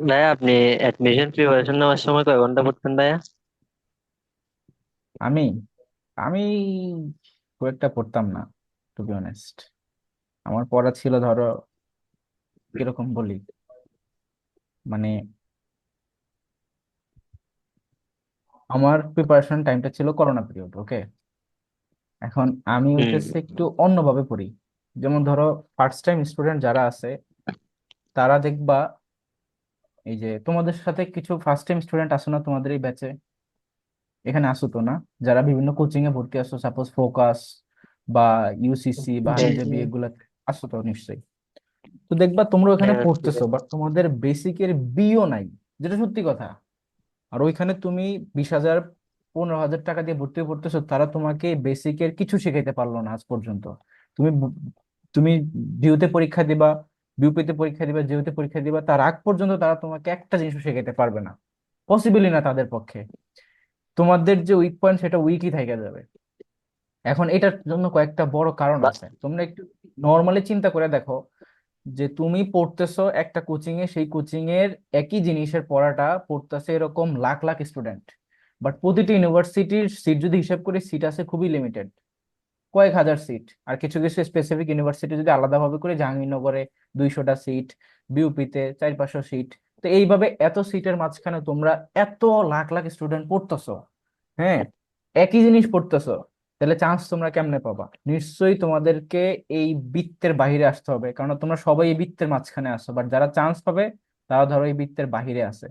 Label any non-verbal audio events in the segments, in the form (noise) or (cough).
ভাইয়া আপনি admission preparation নেওয়ার সময় কয় ঘণ্টা পড়তেন ভাইয়া? আমি আমি খুব একটা পড়তাম না টু বি অনেস্ট আমার পড়া ছিল ধরো কীরকম বলি? মানে আমার প্রিপারেশন টাইমটা ছিল করোনা পিরিয়ড ওকে এখন আমি হইতেছে একটু অন্যভাবে পড়ি। যেমন ধরো ফার্স্ট টাইম স্টুডেন্ট যারা আছে তারা দেখবা এই যে তোমাদের সাথে কিছু ফার্স্ট টাইম স্টুডেন্ট আসো না তোমাদের এই ব্যাচে এখানে আসো তো না। যারা বিভিন্ন কোচিং এ ভর্তি আসো সাপোজ ফোকাস বা ইউসিসি বা হাবিজাবি এগুলাতে আসো তো নিশ্চয়ই। তো দেখবা তোমরা ওখানে হ্যাঁ পড়তেছো বাট তোমাদের বেসিকের বিও নাই যেটা সত্যি কথা। আর ওইখানে তুমি বিশ হাজার পনেরো হাজার টাকা দিয়ে ভর্তি পড়তেছো তারা তোমাকে বেসিকের কিছু শেখাইতে পারল না আজ পর্যন্ত। তুমি তুমি ডিউতে পরীক্ষা দিবা বিউপিতে পরীক্ষা দিবা জিওতে পরীক্ষা দিবা, তার আগ পর্যন্ত তারা তোমাকে একটা জিনিস শেখাইতে পারবে না। পসিবলই না তাদের পক্ষে। তোমাদের যে উইক পয়েন্ট সেটা উইকই থেকে যাবে। এখন এটার জন্য কয়েকটা বড় কারণ আছে। তোমরা একটু নর্মালি চিন্তা করে দেখো যে তুমি পড়তেছো একটা কোচিং এ, সেই কোচিং এর একই জিনিসের পড়াটা পড়তেছে এরকম লাখ লাখ স্টুডেন্ট বাট প্রতিটি ইউনিভার্সিটির সিট যদি হিসাব করি সিট আছে খুবই লিমিটেড কয়েক হাজার সিট আর কিছু কিছু স্পেসিফিক ইউনিভার্সিটি যদি আলাদাভাবে করে, জাহাঙ্গীরনগরে দুইশোটা সিট বিউপিতে চার পাঁচশো সিট তো এইভাবে এত সিটের মাঝখানে তোমরা এত লাখ লাখ স্টুডেন্ট পড়তেছো। হ্যাঁ একই জিনিস পড়তেছো। তাহলে চান্স তোমরা কেমনে পাবা? নিশ্চয়ই তোমাদেরকে এই বৃত্তের বাহিরে আসতে হবে। কারণ তোমরা সবাই এই বৃত্তের মাঝখানে আসো বাট যারা চান্স পাবে, তারা ধরো এই বৃত্তের বাহিরে আছে।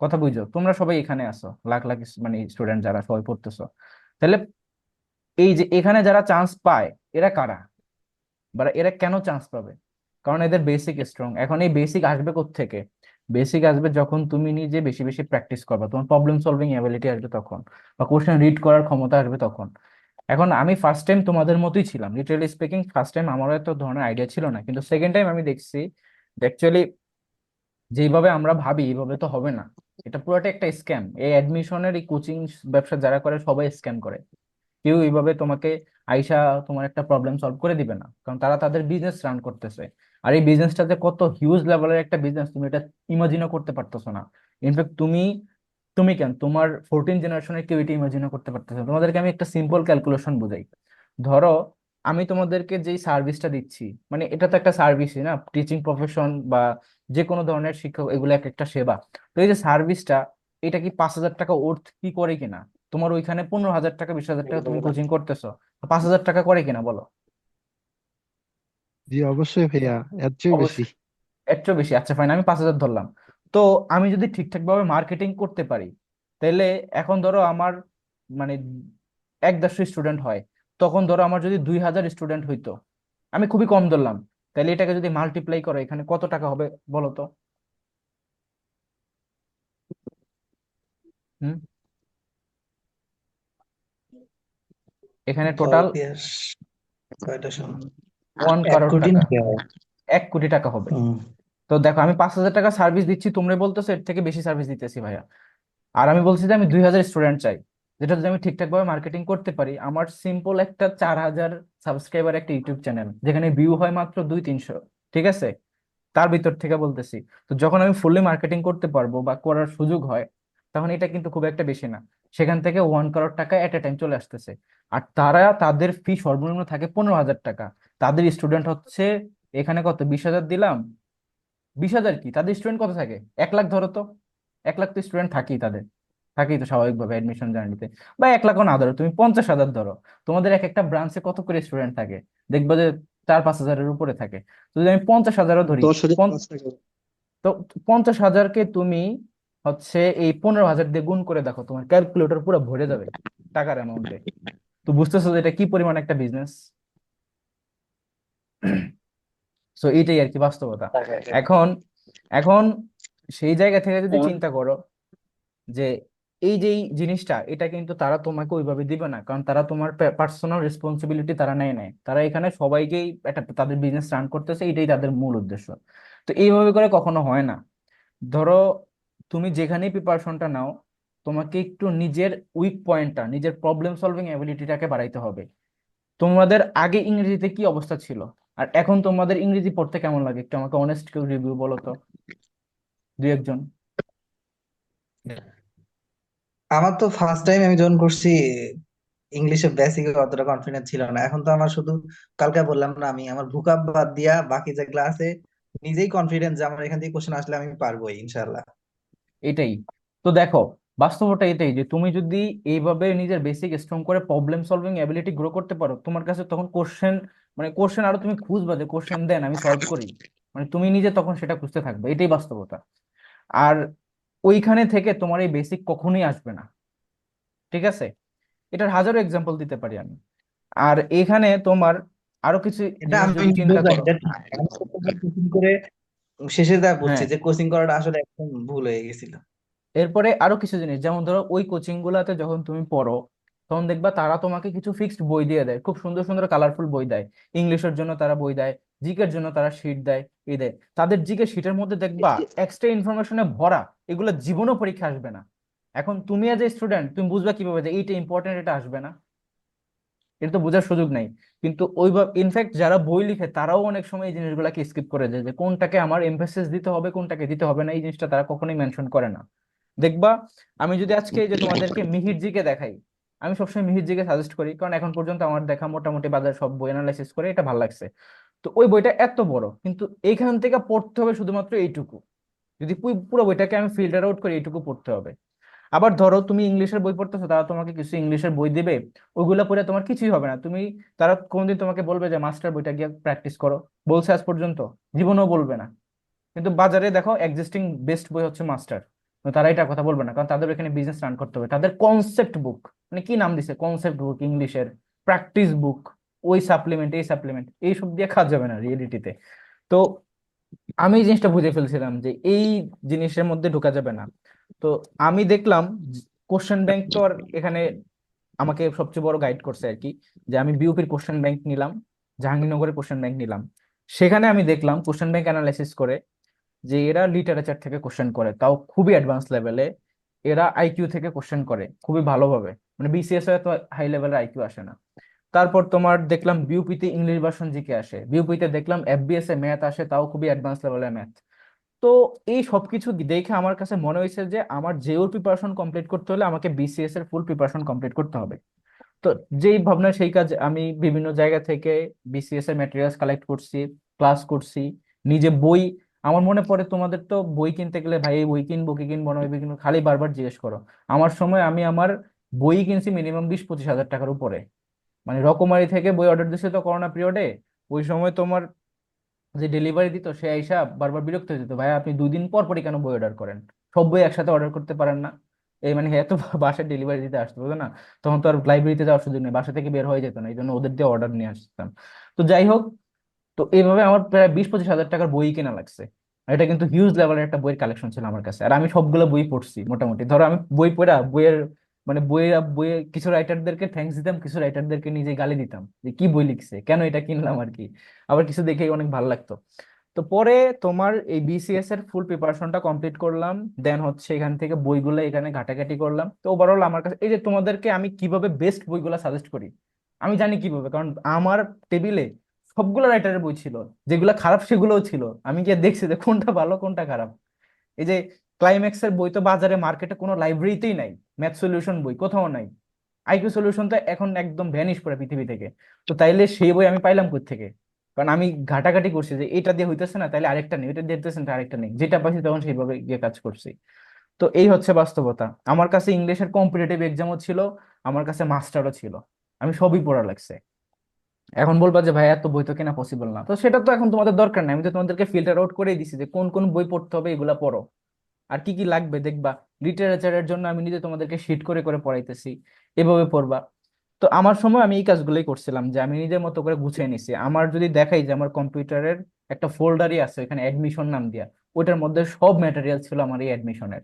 কথা বুঝছ তোমরা সবাই এখানে আসো লাখ লাখ মানে স্টুডেন্ট যারা সবাই পড়তেছো। তাহলে এই যে এখানে যারা চান্স পায়, এরা কারা? বা এরা কেন চান্স পাবে? কারণ এদের বেসিক স্ট্রং এখন এই বেসিক আসবে থেকে বেসিক আসবে যখন তুমি নিজে বেশি বেশি প্র্যাকটিস করবে। তোমার প্রবলেম সলভিং অ্যাবিলিটি আসবে তখন, বা কোশ্চেন রিড করার ক্ষমতা আসবে তখন। এখন আমি ফার্স্ট টাইম তোমাদের মতোই ছিলাম। লিটারালি স্পিকিং ফার্স্ট টাইম আমারও এত ধরনের আইডিয়া ছিল না। কিন্তু সেকেন্ড টাইম আমি দেখছি অ্যাকচুয়ালি যেইভাবে আমরা ভাবি, এইভাবে তো হবে না। এটা পুরোটা একটা স্ক্যাম এই অ্যাডমিশনের এই কোচিং ব্যবসা যারা করে, সবাই স্ক্যাম করে। কেউ এইভাবে তোমাকে আইসা তোমার একটা প্রবলেম সলভ করে দিবে না। কারণ তারা তাদের বিজনেস রান করতেছে। আর এই বিজনেসটা যে কত হিউজ লেভেলের একটা বিজনেস তুমি এটা ইমাজিনও করতে পারতেছো না। ইনফ্যাক্ট তুমি তুমি কেন? তোমার ফোরটিন জেনারেশনের কেউ এটা ইমাজিনও করতে পারতেছো। তোমাদেরকে আমি একটা সিম্পল ক্যালকুলেশন বুঝাই। ধরো, আমি তোমাদেরকে যেই সার্ভিসটা দিচ্ছি মানে এটা তো একটা সার্ভিসই না? টিচিং প্রফেশন বা যে কোনো ধরনের শিক্ষক, এগুলো এক একটা সেবা। তো এই যে সার্ভিসটা এটা কি পাঁচ হাজার টাকা ওর্থ কি করে কিনা? তোমার ওইখানে পনেরো হাজার টাকা বিশ হাজার টাকা তুমি কোচিং করতেছো। পাঁচ হাজার টাকা করে কিনা বলো? জি অবশ্যই ভাইয়া এর চেয়েও বেশি। অবশ্যই এর চেয়েও বেশি। আচ্ছা ফাইন আমি পাঁচ হাজার ধরলাম। তো আমি যদি ঠিকঠাক ভাবে মার্কেটিং করতে পারি তাহলে এখন ধরো আমার মানে এক দেড়শো স্টুডেন্ট হয় তখন ধরো আমার যদি দুই হাজার স্টুডেন্ট হইতো আমি খুবই কম ধরলাম। তাহলে এটাকে যদি মাল্টিপ্লাই করো এখানে কত টাকা হবে বলো তো? হুম? এখানে টোটাল কয়টা ওয়ান এক কারোর কোটি টাকা। হয় এক কোটি টাকা হবে। হুম। তো দেখো আমি পাঁচ হাজার টাকা সার্ভিস দিচ্ছি তোমরা বলতেছো এর থেকে বেশি সার্ভিস দিতেছি ভাইয়া। আর আমি বলছি যে আমি দুই হাজার স্টুডেন্ট চাই যেটা যদি আমি ঠিকঠাক ভাবে মার্কেটিং করতে পারি আমার সিম্পল একটা চার হাজার সাবস্ক্রাইবার একটা ইউটিউব চ্যানেল যেখানে ভিউ হয় মাত্র দুই তিনশো ঠিক আছে? তার ভিতর থেকে বলতেছি। তো যখন আমি ফুললি মার্কেটিং করতে পারব বা করার সুযোগ হয় তখন এটা কিন্তু খুব একটা বেশি না। সেখান থেকে ওয়ান করোড় টাকা এট এ টাইম চলে আসতেছে। আর তারা তাদের ফি সর্বনিম্ন থাকে পনেরো হাজার টাকা। তাদের স্টুডেন্ট হচ্ছে এখানে কত? বিশ হাজার দিলাম। বিশ হাজার কি? তাদের স্টুডেন্ট কত থাকে? এক লাখ ধরো তো। এক লাখ তো স্টুডেন্ট থাকেই তাদের। থাকেই তো স্বাভাবিকভাবে অ্যাডমিশন জার্নিতে বা এক লাখও না ধরো তুমি পঞ্চাশ হাজার ধরো। তোমাদের এক একটা ব্রাঞ্চে কত করে স্টুডেন্ট থাকে? দেখবে যে চার পাঁচ হাজারের উপরে থাকে। তো যদি আমি পঞ্চাশ হাজারও ধরি তো পঞ্চাশ হাজারকে তুমি হচ্ছে এই পনেরো হাজার দিয়ে গুণ করে দেখো তোমার ক্যালকুলেটর পুরো ভরে যাবে টাকার অ্যামাউন্টে তো বুঝতেছো যে এটা কি পরিমাণ একটা বিজনেস সো এইটাই আর কি বাস্তবতা। এখন এখন সেই জায়গা থেকে যদি চিন্তা করো যে এই যে জিনিসটা এটা কিন্তু তারা তোমাকে ওইভাবে দিবে না। কারণ তারা তোমার পার্সোনাল রেসপন্সিবিলিটি তারা নেয় নেয় তারা এখানে সবাইকেই একটা তাদের বিজনেস রান করতেছে এটাই তাদের মূল উদ্দেশ্য। তো এইভাবে করে কখনো হয় না। ধরো তুমি যেখানেই প্রিপারেশনটা নাও, তোমাকে একটু নিজের উইক পয়েন্টটা নিজের প্রবলেম সলভিং অ্যাবিলিটিটাকে বাড়াইতে হবে। তোমাদের আগে ইংরেজিতে কি অবস্থা ছিল? আর এখন তোমাদের ইংরেজি পড়তে কেমন লাগে? একটু আমাকে অনেস্ট কেউ রিভিউ বলো তো। দুই একজন। আমার তো ফার্স্ট টাইম আমি জয়েন করছি ইংলিশে বেসিক অতটা কনফিডেন্স ছিল না। এখন তো আমার শুধু কালকে বললাম না, আমি আমার ভুকাব বাদ দিয়া বাকি যেগুলো আছে নিজেই কনফিডেন্স যে আমার এখান থেকে কোশ্চেন আসলে আমি পারবোই ইনশাল্লাহ এটাই। তো দেখো বাস্তবতা এটাই যে তুমি যদি এইভাবে নিজের বেসিক স্ট্রং করে প্রবলেম সলভিং এবিলিটি গ্রো করতে পারো তোমার কাছে তখন কোশ্চেন মানে কোশ্চেন আরও তুমি খুঁজবা যে কোশ্চেন দেন আমি সলভ করি। মানে তুমি নিজে তখন সেটা খুঁজতে থাকবে এটাই বাস্তবতা। আর ওইখানে থেকে তোমার এই বেসিক কখনোই আসবে না। ঠিক আছে? এটার হাজারো এক্সাম্পল দিতে পারি আমি। আর এখানে তোমার আরও কিছু চিন্তা করো। করে শেষে যা হ্যাঁ। যে কোচিং করাটা আসলে একদম ভুল হয়ে গেছিল। এরপরে আরও কিছু জিনিস যেমন ধরো ওই কোচিং গুলাতে যখন তুমি পড়ো তখন দেখবা তারা তোমাকে কিছু ফিক্সড বই দিয়ে দেয় খুব সুন্দর সুন্দর কালারফুল বই দেয়। ইংলিশের জন্য তারা বই দেয় জিকের জন্য তারা শিট দেয় এই দেয়। তাদের জিকে শিটের মধ্যে দেখবা এক্সট্রা ইনফরমেশনে ভরা এগুলো জীবনও পরীক্ষা আসবে না। এখন তুমি এজ এ স্টুডেন্ট তুমি বুঝবা কীভাবে যে এইটা ইম্পর্টেন্ট এটা আসবে না। এটা তো বোঝার সুযোগ নাই। কিন্তু ওইভাবে ইনফ্যাক্ট যারা বই লিখে, তারাও অনেক সময় এই জিনিসগুলোকে স্কিপ করে যায় যে, কোনটাকে আমার এমফেসিস দিতে হবে, কোনটাকে দিতে হবে না, এই জিনিসটা তারা কখনোই মেনশন করে না। দেখবা, আমি যদি আজকে যে তোমাদেরকে মিহির জিকে দেখাই, আমি সবসময় মিহির জিকে সাজেস্ট করি, কারণ এখন পর্যন্ত আমার দেখা মোটামুটি বাজার সব বই অ্যানালাইসিস করে এটা ভালো লাগছে। তো ওই বইটা এত বড়, কিন্তু এইখান থেকে পড়তে হবে শুধুমাত্র এইটুকু। যদি পুরো বইটাকে আমি ফিল্টার আউট করে, এইটুকু পড়তে হবে। আবার ধরো তুমি ইংলিশের বই পড়তেছো, তারা তোমাকে কিছু ইংলিশের বই দিবে, ওইগুলো পড়ে তোমার কিছুই হবে না। তুমি, তারা কোনদিন তোমাকে বলবে যে, মাস্টার বইটা গিয়ে প্র্যাকটিস করো। বলছে আজ পর্যন্ত, জীবনেও বলবে না। কিন্তু বাজারে দেখো এক্সিস্টিং বেস্ট বই হচ্ছে মাস্টার। তারা এটা কথা বলবে না, কারণ তাদের এখানে বিজনেস রান করতে হবে। তাদের কনসেপ্ট বুক মানে কি নাম দিছে? কনসেপ্ট বুক ইংলিশের প্র্যাকটিস বুক ওই সাপ্লিমেন্ট এই সাপ্লিমেন্ট এইসব দিয়ে খাওয়া যাবে না রিয়েলিটিতে তো আমি এই জিনিসটা বুঝে ফেলছিলাম যে, এই জিনিসের মধ্যে ঢোকা যাবে না। তো আমি দেখলাম কোশ্চেন ব্যাংক তো আর এখানে আমাকে সবচেয়ে বড় গাইড করছে আর কি, যে আমি বিউপির কোশ্চেন ব্যাংক নিলাম, জাহাঙ্গীরনগরের কোশ্চেন ব্যাংক নিলাম। সেখানে আমি দেখলাম কোশ্চেন ব্যাংক অ্যানালাইসিস করে যে এরা লিটারেচার থেকে কোশ্চেন করে, তাও খুবই অ্যাডভান্স লেভেলে এরা আইকিউ থেকে কোশ্চেন করে, খুবই ভালোভাবে। মানে বিসিএস তো হাই লেভেলের আইকিউ আসে না। তারপর তোমার দেখলাম বিউপিতে ইংলিশ ভার্সন জিকে আসে। বিউপিতে দেখলাম এফবিএস এ ম্যাথ আসে, তাও খুবই অ্যাডভান্স লেভেলের ম্যাথ তো এই সবকিছু দেখে আমার কাছে মনে হয়েছে যে আমার জেওর প্রিপারেশন কমপ্লিট করতে হলে আমাকে বিসিএস এর ফুল প্রিপারেশন কমপ্লিট করতে হবে। তো যেই ভাবনা, সেই কাজ আমি বিভিন্ন জায়গা থেকে বিসিএস এর ম্যাটেরিয়ালস কালেক্ট করছি ক্লাস করছি, নিজে বই, আমার মনে পড়ে তোমাদের তো বই কিনতে গেলে, ভাই, এই বই কিনবো, কি কিনবো না বই কিনবো? খালি বারবার জিজ্ঞেস করো। আমার সময় আমি আমার বই কিনছি মিনিমাম বিশ পঁচিশ হাজার টাকার উপরে। মানে রকমারি থেকে বই অর্ডার দিছে তো করোনা পিরিয়ডে ওই সময় তোমার যে ডেলিভারি দিত, সে আইসা বারবার বিরক্ত হয়ে যেত ভাই আপনি দুই দিন পর পরই কেন বই অর্ডার করেন? সব বই একসাথে অর্ডার করতে পারেন না। এই মানে এত (laughs) বাসায় ডেলিভারি দিতে আসতো বুঝো না? তখন তো আর লাইব্রেরিতে যাওয়ার সুযোগ নেই, বাসা থেকে বের হয়ে যেত না, এই জন্য ওদের দিয়ে অর্ডার নিয়ে আসতাম। তো যাই হোক, তো এইভাবে আমার প্রায় বিশ পঁচিশ হাজার টাকার বই কেনা লাগছে। এটা কিন্তু হিউজ লেভেলের একটা বইয়ের কালেকশন ছিল আমার কাছে, আর আমি সবগুলো বই পড়ছি মোটামুটি। ধরো আমি বই পড়া, বইয়ের মানে বইয়ের বইয়ে কিছু রাইটারদেরকে থ্যাঙ্কস দিতাম, কিছু রাইটারদেরকে নিজে গালি দিতাম যে, কি বই লিখছে? কেন এটা কিনলাম আর কি? আবার কিছু দেখেই অনেক ভালো লাগতো। তো পরে তোমার এই বিসিএস এর ফুল প্রিপারেশনটা কমপ্লিট করলাম। দেন হচ্ছে এখান থেকে বইগুলো এখানে ঘাটাঘাটি করলাম। তো ওভারঅল আমার কাছে, এই যে তোমাদেরকে আমি কীভাবে বেস্ট বইগুলো সাজেস্ট করি? আমি জানি কীভাবে, কারণ আমার টেবিলে সবগুলো রাইটারের বই ছিল। যেগুলো খারাপ সেগুলোও ছিল। আমি গিয়ে দেখছি যে কোনটা ভালো, কোনটা খারাপ? এই যে ক্লাইম্যাক্সের বই তো বাজারে মার্কেটে কোনো লাইব্রেরিতেই নাই। ম্যাথ সলিউশন বই কোথাও নাই। আইকিউ সলিউশন তো এখন একদম ভ্যানিশ করে পৃথিবী থেকে। তো তাইলে সেই বই আমি পাইলাম থেকে কারণ আমি ঘাটাঘাটি করছি যে এটা দিয়ে হইতেছে না তাহলে আরেকটা নেই, এটা দিয়ে হইতেছে না, আরেকটা নেই। যেটা পাইছি তখন সেইভাবে গিয়ে কাজ করছি। তো এই হচ্ছে বাস্তবতা। আমার কাছে ইংলিশের কম্পিটিটিভ এক্সামও ছিল, আমার কাছে মাস্টারও ছিল। আমি সবই পড়া লাগছে। এখন বলবা যে, ভাই, এত বই তো কেনা পসিবল না। তো সেটা তো এখন তোমাদের দরকার নাই। আমি তো তোমাদেরকে ফিল্টার আউট করেই দিছি যে কোন কোন বই পড়তে হবে, এগুলা পড়ো। আর কি কি লাগবে দেখবা? লিটারেচারের জন্য আমি নিজে তোমাদেরকে শিট করে করে পড়াইতেছি। এভাবে পড়বা। তো আমার সময় আমি এই কাজগুলোই করছিলাম যে আমি নিজের মতো করে গুছিয়ে নিছি। আমার যদি দেখাই যে আমার কম্পিউটারের একটা ফোল্ডারই আছে এখানে অ্যাডমিশন নাম দিয়া, ওইটার মধ্যে সব ম্যাটেরিয়াল ছিল আমার এই অ্যাডমিশনের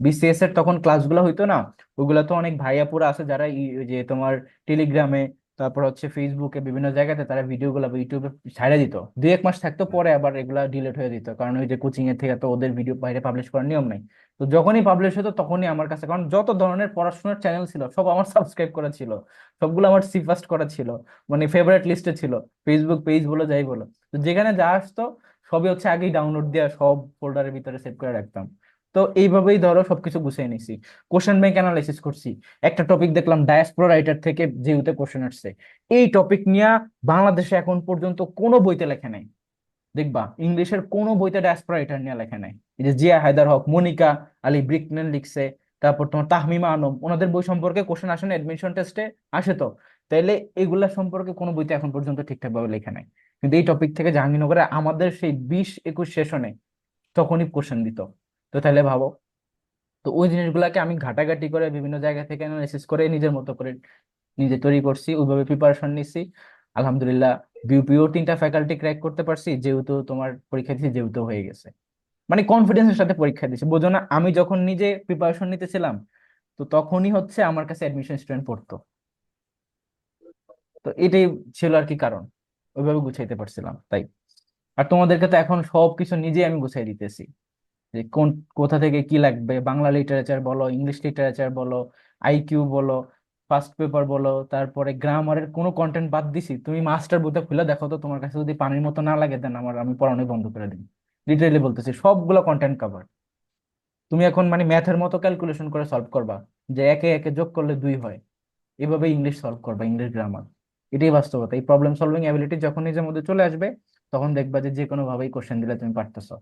বিসিএস এর তখন ক্লাসগুলো হইতো না ওগুলো তো অনেক ভাইয়াপুরা আছে যারা যে তোমার টেলিগ্রামে তারপর হচ্ছে ফেসবুকে বিভিন্ন জায়গাতে তারা ভিডিওগুলো ইউটিউবে ছাড়া দিত। দুই এক মাস থাকতো পরে আবার এগুলা ডিলিট হয়ে দিত। কারণ ওই যে কোচিং এর থেকে তো ওদের ভিডিও বাইরে পাবলিশ করার নিয়ম নাই। তো যখনই পাবলিশ হতো তখনই আমার কাছে কারণ যত ধরনের পড়াশোনার চ্যানেল ছিল সব আমার সাবস্ক্রাইব করা ছিল। সবগুলো আমার সিফাস্ট করা ছিল। মানে ফেভারিট লিস্টে ছিল। ফেসবুক পেজ বলো যাই বলো। তো যেখানে যা আসতো সবই হচ্ছে আগেই ডাউনলোড দেওয়া সব ফোল্ডারের ভিতরে সেভ করে রাখতাম। তো এইভাবেই ধরো সবকিছু গুছিয়ে নিছি। কোশ্চেন ব্যাংক অ্যানালাইসিস করছি। একটা টপিক দেখলাম ডায়াসপোরা রাইটার থেকে যেহেতু কোশ্চেন আসছে। এই টপিক নিয়ে বাংলাদেশে এখন পর্যন্ত কোনো বইতে লেখা নাই। দেখবা, ইংলিশের কোনো বইতে ডায়াসপোরা রাইটার নিয়ে লেখা নাই। এই যে জিয়া হায়দার হক, মনিকা আলী ব্রিকনেন লিখছে, তারপর তোমার তাহমিমা আনম, ওনাদের বই সম্পর্কে কোশ্চেন আসে না এডমিশন টেস্টে আসে তো। তাইলে এগুলা সম্পর্কে কোনো বইতে এখন পর্যন্ত ঠিকঠাক ভাবে লেখা নাই। কিন্তু এই টপিক থেকে জাহাঙ্গীরনগরে আমাদের সেই বিশ একুশ সেশনে তখনই কোশ্চেন দিত। তো তাহলে ভাবো। তো ওই জিনিসগুলোকে আমি ঘাটাঘাটি করে বিভিন্ন জায়গা থেকে অ্যানালাইসিস করে নিজের মতো করে নিজে তৈরি করছি, ওইভাবে প্রিপারেশন নিছি আলহামদুলিল্লাহ বিউপিও তিনটা ফ্যাকাল্টি ক্র্যাক করতে পারছি, যেহেতু তোমার পরীক্ষা দিয়েছি, যেহেতু হয়ে গেছে। মানে কনফিডেন্সের সাথে পরীক্ষা দিয়েছি। বোঝো না, আমি যখন নিজে প্রিপারেশন নিতেছিলাম, তো তখনই হচ্ছে আমার কাছে অ্যাডমিশন স্টুডেন্ট পড়তো। তো এটাই ছিল আর কি কারণ, ওইভাবে গুছাইতে পারছিলাম, তাই। আর তোমাদেরকে তো এখন সবকিছু নিজেই আমি গুছাই দিতেছি। যে কোন, কোথা থেকে কি লাগবে? বাংলা লিটারেচার বলো ইংলিশ লিটারেচার বলো আইকিউ বলো ফার্স্ট পেপার বলো, তারপরে গ্রামারের কোনো কন্টেন্ট বাদ দিছি। তুমি মাস্টার বইটা খুলে দেখো তো, তোমার কাছে যদি পানির মতো না লাগে দেন আমার, আমি পড়ানোই বন্ধ করে দিই লিটারেলি বলতেছি, সবগুলো কন্টেন্ট কভার তুমি এখন মানে ম্যাথের মতো ক্যালকুলেশন করে সলভ করবা, যে একে একে যোগ করলে দুই হয়। এভাবে ইংলিশ সলভ করবা ইংলিশ গ্রামার এটাই বাস্তবতা। এই প্রবলেম সলভিং অ্যাবিলিটি যখন নিজের মধ্যে চলে আসবে, তখন দেখবা যে যে কোনো ভাবেই কোশ্চেন দিলে তুমি পারতেছো।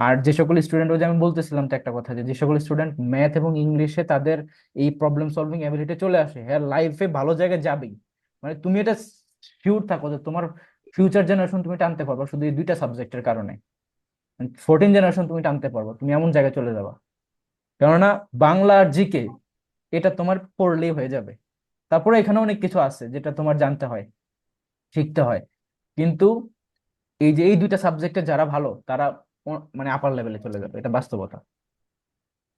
আর যে সকল স্টুডেন্ট ওই যে আমি বলতেছিলাম তো একটা কথা যে সকল স্টুডেন্ট ম্যাথ এবং ইংলিশে তাদের এই প্রবলেম সলভিং অ্যাবিলিটি চলে আসে হ্যাঁ লাইফে ভালো জায়গায় যাবেই। মানে তুমি এটা শিওর থাকো যে তোমার ফিউচার জেনারেশন তুমি টানতে পারবে শুধু এই দুইটা সাবজেক্টের কারণে। ফোরটিন জেনারেশন তুমি টানতে পারব, তুমি এমন জায়গায় চলে যাবা। কেননা বাংলা আর জিকে এটা তোমার পড়লেই হয়ে যাবে। তারপরে এখানে অনেক কিছু আছে যেটা তোমার জানতে হয়, শিখতে হয়। কিন্তু এই যে, এই দুইটা সাবজেক্টে যারা ভালো, তারা মানে আপার লেভেলে চলে যাবে এটা বাস্তবতা।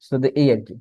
শুধু এই আর কি।